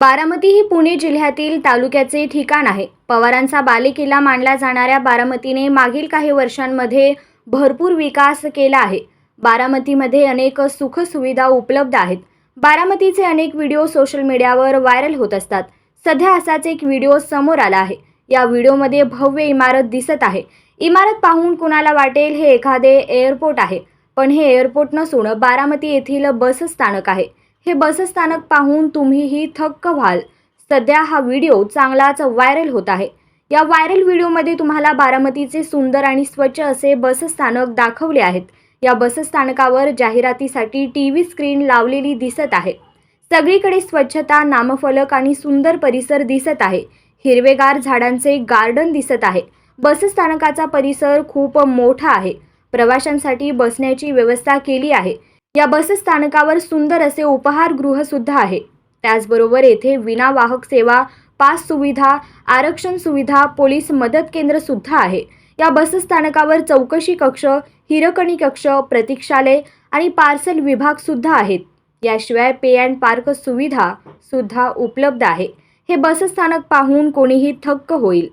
बारामती ही पुणे जिल्ह्यातील तालुक्याचे ठिकाण आहे. पवारांचा बालेकिल्ला मानला जाणाऱ्या बारामतीने मागील काही वर्षांमध्ये भरपूर विकास केला आहे. बारामतीमध्ये अनेक सुखसुविधा उपलब्ध आहेत. बारामतीचे अनेक व्हिडिओ सोशल मीडियावर व्हायरल होत असतात. सध्या असाच एक व्हिडिओ समोर आला आहे. या व्हिडिओमध्ये भव्य इमारत दिसत आहे. इमारत पाहून कुणाला वाटेल हे एखादे एअरपोर्ट आहे. पण हे एअरपोर्ट नसून बारामती येथील बस स्थानक आहे. हे बसस्थानक पाहून तुम्हीही थक्क व्हाल. सध्या हा व्हिडिओ चांगलाच व्हायरल होत आहे. या व्हायरल व्हिडिओमध्ये तुम्हाला बारामतीचे सुंदर आणि स्वच्छ असे बसस्थानक दाखवले आहेत. या बसस्थानकावर जाहिरातीसाठी टी व्ही स्क्रीन लावलेली दिसत आहे. सगळीकडे स्वच्छता नामफलक आणि सुंदर परिसर दिसत आहे. हिरवेगार झाडांचे गार्डन दिसत आहे. बसस्थानकाचा परिसर खूप मोठा आहे. प्रवाशांसाठी बसण्याची व्यवस्था केली आहे. या बसस्थानकावर सुंदर असे उपहारगृह सुद्धा आहे. त्याचबरोबर येथे विनावाहक सेवा पास सुविधा आरक्षण सुविधा पोलीस मदत केंद्र सुद्धा आहे. या बसस्थानकावर चौकशी कक्ष हिरकणी कक्ष प्रतीक्षालय आणि पार्सल विभाग सुद्धा आहेत. याशिवाय पे अँड पार्क सुविधा सुद्धा उपलब्ध आहे. हे बसस्थानक पाहून कोणीही थक्क होईल.